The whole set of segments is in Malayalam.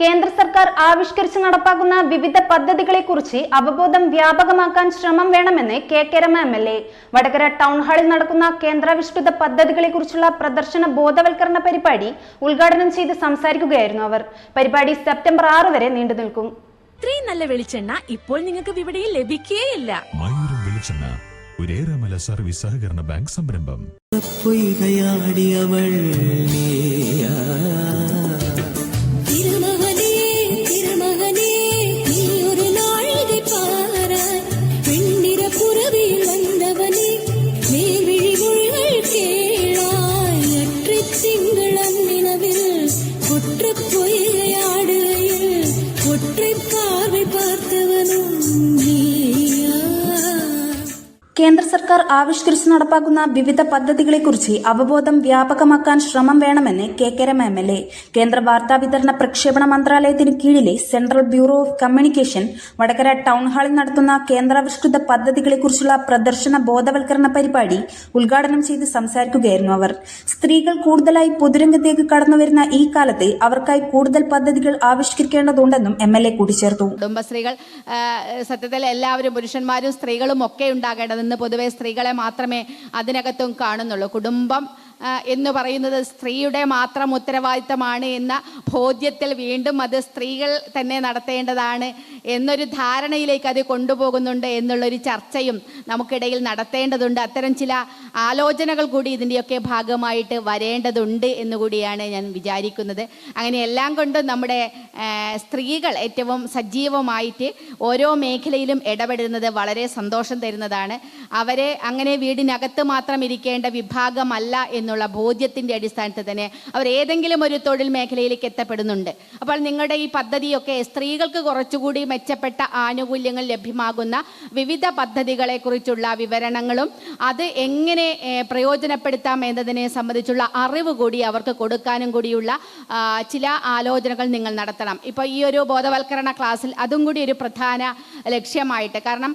കേന്ദ്ര സർക്കാർ ആവിഷ്കരിച്ച് നടപ്പാക്കുന്ന വിവിധ പദ്ധതികളെ കുറിച്ച് അവബോധം വ്യാപകമാക്കാൻ ശ്രമം വേണമെന്ന് K K Rama M L A. Vadakara town ഹാളിൽ നടക്കുന്ന കേന്ദ്രാവിഷ്കൃത പദ്ധതികളെക്കുറിച്ചുള്ള പ്രദർശന ബോധവൽക്കരണ പരിപാടി ഉദ്ഘാടനം ചെയ്ത് സംസാരിക്കുകയായിരുന്നു അവർ. പരിപാടി സെപ്റ്റംബർ ആറ് വരെ നീണ്ടു നിൽക്കും. ഇത്രയും നല്ല വെളിച്ചെണ്ണ ഇപ്പോൾ നിങ്ങൾക്ക് വിപണിയിൽ ലഭിക്കുകയില്ല മയൂരം വെളിച്ചെണ്ണ ഒരേറെമല സർവീസ് സഹകരണ ബാങ്ക് സംരംഭം. പൊയ്കയാടിയവൾ ஒற்றை பார்வை பார்த்தவனும் കേന്ദ്ര സർക്കാർ ആവിഷ്കരിച്ച് നടപ്പാക്കുന്ന വിവിധ പദ്ധതികളെക്കുറിച്ച് അവബോധം വ്യാപകമാക്കാൻ ശ്രമം വേണമെന്ന് K K Rama M L A. കേന്ദ്ര വാർത്താ വിതരണ പ്രക്ഷേപണ മന്ത്രാലയത്തിന് കീഴിലെ central bureau of communication Vadakara town ഹാളിൽ നടത്തുന്ന കേന്ദ്രാവിഷ്കൃത പദ്ധതികളെക്കുറിച്ചുള്ള പ്രദർശന ബോധവൽക്കരണ പരിപാടി ഉദ്ഘാടനം ചെയ്ത് സംസാരിക്കുകയായിരുന്നു അവർ. സ്ത്രീകൾ കൂടുതലായി പൊതുരംഗത്തേക്ക് കടന്നുവരുന്ന ഈ കാലത്ത് അവർക്കായി കൂടുതൽ പദ്ധതികൾ ആവിഷ്കരിക്കേണ്ടതുണ്ടെന്നും എം എൽ എ കൂട്ടിച്ചേർത്തു. കുടുംബശ്രീകൾ സത്യത്തിൽ എല്ലാവരും പുരുഷന്മാരും സ്ത്രീകളും ഒക്കെ ഉണ്ടാകേണ്ടത് ഇന്ന് പൊതുവെ സ്ത്രീകളെ മാത്രമേ അതിനകത്തും കാണുന്നുള്ളൂ. കുടുംബം എന്ന് പറയുന്നത് സ്ത്രീയുടെ മാത്രം ഉത്തരവാദിത്തമാണ് എന്ന ബോധ്യത്തിൽ വീണ്ടും അത് സ്ത്രീകൾ തന്നെ നടത്തേണ്ടതാണ് എന്നൊരു ധാരണയിലേക്ക് അത് കൊണ്ടുപോകുന്നുണ്ട് എന്നുള്ളൊരു ചർച്ചയും നമുക്കിടയിൽ നടത്തേണ്ടതുണ്ട്. അത്തരം ചില ആലോചനകൾ കൂടി ഇതിന്റെയൊക്കെ ഭാഗമായിട്ട് വരേണ്ടതുണ്ട് എന്നുകൂടിയാണ് ഞാൻ വിചാരിക്കുന്നത്. അങ്ങനെ എല്ലാം കൊണ്ടും നമ്മുടെ സ്ത്രീകൾ ഏറ്റവും സജീവമായിട്ട് ഓരോ മേഖലയിലും ഇടപെടുന്നത് വളരെ സന്തോഷം തരുന്നതാണ്. അവരെ അങ്ങനെ വീടിനകത്ത് മാത്രം ഇരിക്കേണ്ട വിഭാഗമല്ല എന്നുള്ള ബോധ്യത്തിന്റെ അടിസ്ഥാനത്തിൽ തന്നെ അവർ ഏതെങ്കിലും ഒരു തൊഴിൽ മേഖലയിലേക്ക് എത്തപ്പെടുന്നുണ്ട്. അപ്പോൾ നിങ്ങളുടെ ഈ പദ്ധതിയൊക്കെ സ്ത്രീകൾക്ക് കുറച്ചുകൂടി മെച്ചപ്പെട്ട ആനുകൂല്യങ്ങൾ ലഭ്യമാകുന്ന വിവിധ പദ്ധതികളെക്കുറിച്ചുള്ള വിവരണങ്ങളും അത് എങ്ങനെ പ്രയോജനപ്പെടുത്താം എന്നതിനെ സംബന്ധിച്ചുള്ള അറിവ് കൂടി അവർക്ക് കൊടുക്കാനും കൂടിയുള്ള ചില ആലോചനകൾ നിങ്ങൾ നടത്തണം. ഇപ്പോൾ ഈ ഒരു ബോധവൽക്കരണ ക്ലാസ്സിൽ അതും കൂടി ഒരു പ്രധാന ലക്ഷ്യമായിട്ട്. കാരണം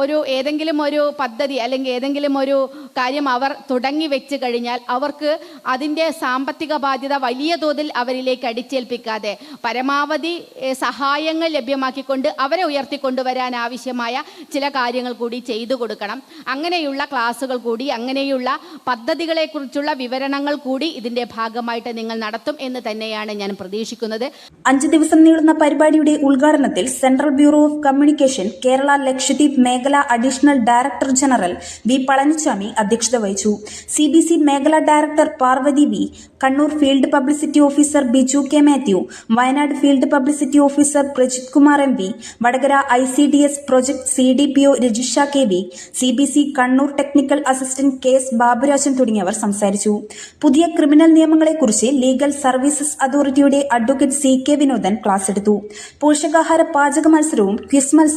ഒരു ഏതെങ്കിലും ഒരു പദ്ധതി അല്ലെങ്കിൽ ഏതെങ്കിലും ഒരു കാര്യം അവർ തുടങ്ങി വെച്ച് കഴിഞ്ഞാൽ അവർക്ക് അതിന്റെ സാമ്പത്തിക ബാധ്യത വലിയ തോതിൽ അവരിലേക്ക് അടിച്ചേൽപ്പിക്കാതെ പരമാവധി സഹായങ്ങൾ ലഭ്യമാക്കിക്കൊണ്ട് അവരെ ഉയർത്തിക്കൊണ്ടുവരാൻ ആവശ്യമായ ചില കാര്യങ്ങൾ കൂടി ചെയ്തു കൊടുക്കണം. അങ്ങനെയുള്ള ക്ലാസ്സുകൾ കൂടി അങ്ങനെയുള്ള പദ്ധതികളെക്കുറിച്ചുള്ള വിവരണങ്ങൾ കൂടി ഇതിന്റെ ഭാഗമായിട്ട് നിങ്ങൾ നടത്തും എന്ന് തന്നെയാണ് ഞാൻ പ്രതീക്ഷിക്കുന്നത്. അഞ്ച് ദിവസം നീളുന്ന പരിപാടിയുടെ ഉദ്ഘാടനത്തിൽ central bureau of communication Kerala Lakshadweep മേഖല additional director general V Palaniswami അധ്യക്ഷത വഹിച്ചു. സി ബി സി മേഖല director Parvathi V Kannur field publicity officer Biju K Mathew Wayanad field publicity officer Prajith Kumar M V Vadakara I C D S project C D P O Rajisha K V C B C Kannur technical assistant K S Baburajan തുടങ്ങിയവർ സംസാരിച്ചു. പുതിയ ക്രിമിനൽ നിയമങ്ങളെക്കുറിച്ച് ലീഗൽ സർവീസസ് അതോറിറ്റിയുടെ advocate C K Vinodan class എടുത്തു. പോഷകാഹാര പാചക മത്സരവും ക്വിസ് മത്സരവും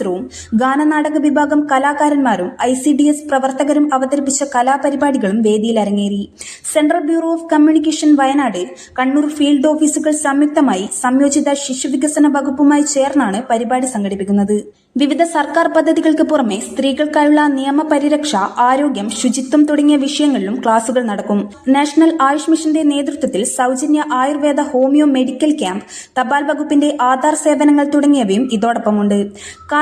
ഗാനനാടക വിഭാഗം കലാകാരന്മാരും ഐ സി ഡി എസ് പ്രവർത്തകരും അവതരിപ്പിച്ച കലാപരിപാടികളും വേദിയിൽ അരങ്ങേറി. Central bureau of communication Wayanad Kannur field ഓഫീസുകൾ സംയുക്തമായി സംയോജിത ശിശുവികസന വകുപ്പുമായി ചേർന്നാണ് പരിപാടി സംഘടിപ്പിക്കുന്നത്. വിവിധ സർക്കാർ പദ്ധതികൾക്ക് പുറമെ സ്ത്രീകൾക്കായുള്ള നിയമപരിരക്ഷ ആരോഗ്യം ശുചിത്വം തുടങ്ങിയ വിഷയങ്ങളിലും ക്ലാസുകൾ നടക്കും. നാഷണൽ ആയുഷ് മിഷന്റെ നേതൃത്വത്തിൽ സൗജന്യ ആയുർവേദ ഹോമിയോ മെഡിക്കൽ ക്യാമ്പ് തപാൽ വകുപ്പിന്റെ ആധാർ സേവനങ്ങൾ തുടങ്ങിയവയും ഇതോടൊപ്പമുണ്ട്.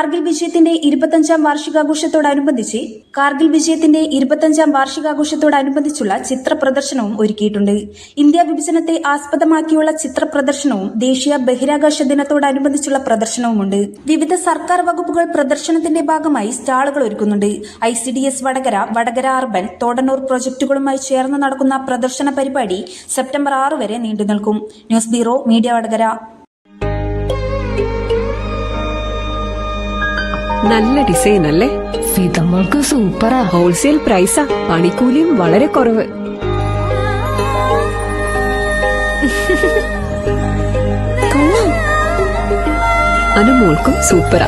കാർഗിൽ വിജയത്തിന്റെ ഇരുപത്തഞ്ചാം വാർഷികാഘോഷത്തോടനുബന്ധിച്ച് കാർഗിൽ വിജയത്തിന്റെ ഇരുപത്തഞ്ചാം വാർഷികാഘോഷത്തോടനുബന്ധിച്ചുള്ള ചിത്ര പ്രദർശനവും ഒരുക്കിയിട്ടുണ്ട്. ഇന്ത്യ വിഭജനത്തെ ആസ്പദമാക്കിയുള്ള ചിത്ര പ്രദർശനവും ദേശീയ ബഹിരാകാശ ദിനത്തോടനുബന്ധിച്ചുള്ള പ്രദർശനവുമുണ്ട്. വിവിധ സർക്കാർ വകുപ്പുകൾ പ്രദർശനത്തിന്റെ ഭാഗമായി സ്റ്റാളുകൾ ഒരുക്കുന്നുണ്ട്. I C D S Vadakara Vadakara urban Thodannur പ്രൊജക്ടുകളുമായി ചേർന്ന് നടക്കുന്ന പ്രദർശന പരിപാടി സെപ്റ്റംബർ ആറ് വരെ നീണ്ടു നിൽക്കും ന്യൂസ് ബ്യൂറോ മീഡിയ വടകര. നല്ല ഡിസൈൻ അല്ലേ? ഫിതമ്മൾക്ക് സൂപ്പറാ. ഹോൾസെയിൽ പ്രൈസാ പണിക്കൂലിയും വളരെ കുറവ്. അനുമോൾക്കും സൂപ്പറാ.